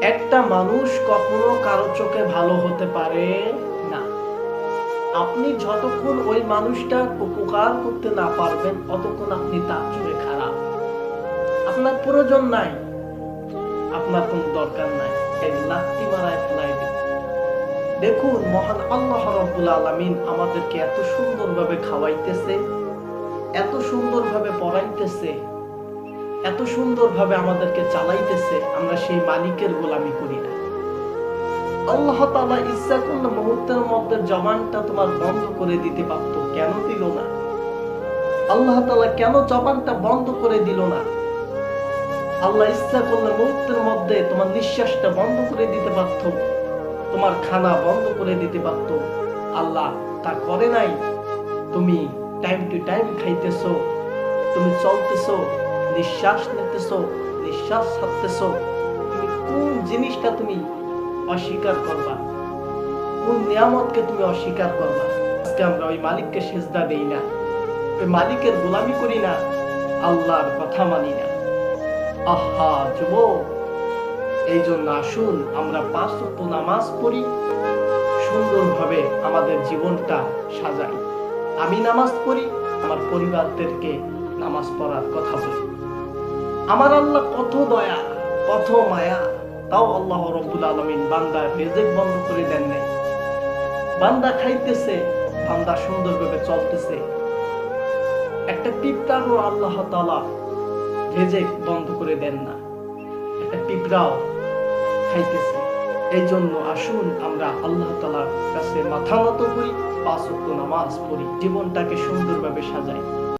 একটা মানুষ কখনো কারও চোখে ভালো হতে পারে না। আপনি যতক্ষণ ওই মানুষটার উপকার করতে না পারবেন, ততক্ষণ আপনি তার চোখে খারাপ। আপনার প্রয়োজন নাই। আপনার কোনো দরকার নাই। লাত্তি মারায় ফেলাই দেখুন, মহান আল্লাহ রব্বুল আলামিন আমাদেরকে এত সুন্দরভাবে খাওয়াইতেছে, এত সুন্দরভাবে পড়াইতেছে। এত সুন্দরভাবে আমাদেরকে চালাইতেছে, আমরা সেই মালিকের গোলামি করি না। আল্লাহ তাআলা ইচ্ছা করলে মুহূর্তের মধ্যে জবানটা তোমার বন্ধ করে দিতে পারত, কেন দিল না? আল্লাহ তাআলা কেন জবানটা বন্ধ করে দিল না? আল্লাহ ইচ্ছা করলে মুহূর্তের মধ্যে তোমার নিঃশ্বাসটা বন্ধ করে দিতে পারত, তোমার খানা বন্ধ করে দিতে পারত। আল্লাহ তা করে নাই। তুমি টাইম টু টাইম খাইতেছো, তুমি চলতেছো নিঃশ্বাস নিতেছো, নিঃশ্বাস ছাড়তেছো, তুমি কোন জিনিসটা তুমি অস্বীকার করবা? কোন নিয়ামতকে তুমি অস্বীকার করবা? আজকে আমরা ওই মালিককে সেজদা দেই না। ওই মালিকের গোলামি করি না, আল্লাহর কথা মানি না। আহা, যুবক এই জন্য আসুন, আমরা পাঁচ ওয়াক্ত নামাজ পড়ি, সুন্দরভাবে আমাদের জীবনটা সাজাই। আমি নামাজ পড়ি, আমার পরিবারদেরকে নামাজ পড়ার কথা বলি। আমার আল্লাহ কত দয়া, কত মায়া, তাও আল্লাহ রব্বুল আলমিন বান্দা রেজেক বন্ধ করে দেন নাই। বান্দা খাইতেছে, বান্দা সুন্দরভাবে চলতেছে। একটা পিঁপড়ারও আল্লাহ তালা রেজেক বন্ধ করে দেন না। একটা পিঁপড়াও খাইতেছে। এই জন্য আসুন আমরা আল্লাহ তালার কাছে মাথা মতো করি, পাঁচ নামাজ পড়ি, জীবনটাকে সুন্দরভাবে সাজাই।